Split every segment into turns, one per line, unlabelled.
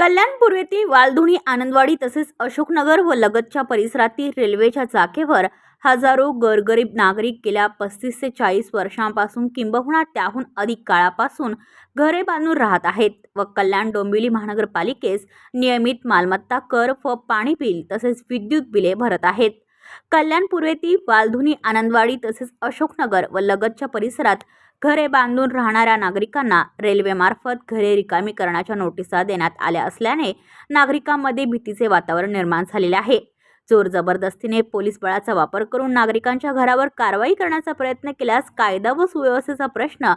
कल्याण पूर्वेतील वालधुणी आनंदवाडी तसेच अशोकनगर व लगतच्या परिसरातील रेल्वेच्या जागेवर हजारो गरगरीब नागरिक गेल्या पस्तीस ते चाळीस वर्षांपासून किंबहुना त्याहून अधिक काळापासून घरे बांधून राहत आहेत व कल्याण डोंबिवली महानगरपालिकेस नियमित मालमत्ता कर व पाणी बिल तसेच विद्युत बिले भरत आहेत. कल्याण पूर्वेती वालधुनी आनंदवाडी तसेच अशोकनगर व लगतच्या परिसरात घरे बांधून राहणाऱ्या नागरिकांना रेल्वेमार्फत घरे रिकामी करण्याच्या नोटिसा देण्यात आल्या असल्याने नागरिकांमध्ये भीतीचे वातावरण निर्माण झालेले आहे. जोर जबरदस्तीने पोलीस बळाचा वापर करून नागरिकांच्या घरावर कारवाई करण्याचा प्रयत्न केल्यास कायदा व सुव्यवस्थेचा प्रश्न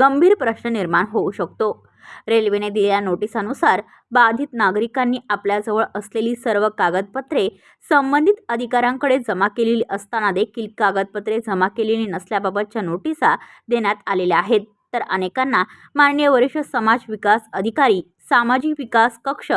गंभीर प्रश्न निर्माण होऊ शकतो. रेल्वेने दिलेल्या नोटिसानुसार बाधित नागरिकांनी आपल्याजवळ असलेली सर्व कागदपत्रे संबंधित अधिकाऱ्यांकडे जमा केलेली असताना देखील कागदपत्रे जमा केलेली नसल्याबाबतच्या नोटिसा देण्यात आलेल्या आहेत. तर अनेकांना माननीय वरिष्ठ समाज विकास अधिकारी सामाजिक विकास कक्ष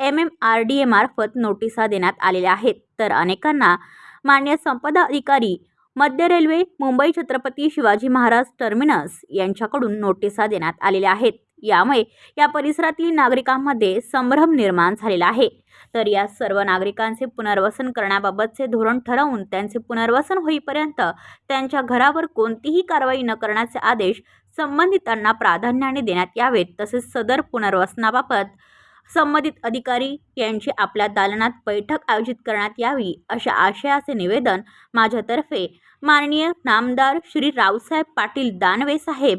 एम एम आर डी एमार्फत नोटिसा देण्यात आलेल्या आहेत. तर अनेकांना मान्य संपदा अधिकारी मध्य रेल्वे मुंबई छत्रपती शिवाजी महाराज टर्मिनस यांच्याकडून नोटिसा देण्यात आलेल्या आहेत. यामुळे या परिसरातील नागरिकांमध्ये संभ्रम निर्माण झालेला आहे. तर या सर्व नागरिकांचे पुनर्वसन करण्याबाबतचे धोरण ठरवून त्यांचे पुनर्वसन होईपर्यंत त्यांच्या घरावर कोणतीही कारवाई न करण्याचे आदेश संबंधितांना प्राधान्याने देण्यात यावेत. तसेच सदर पुनर्वसनाबाबत संबंधित अधिकारी यांची आपल्या दालनात बैठक आयोजित करण्यात यावी अशा आशयाचे निवेदन माझ्यातर्फे माननीय नामदार श्री रावसाहेब पाटील दानवे साहेब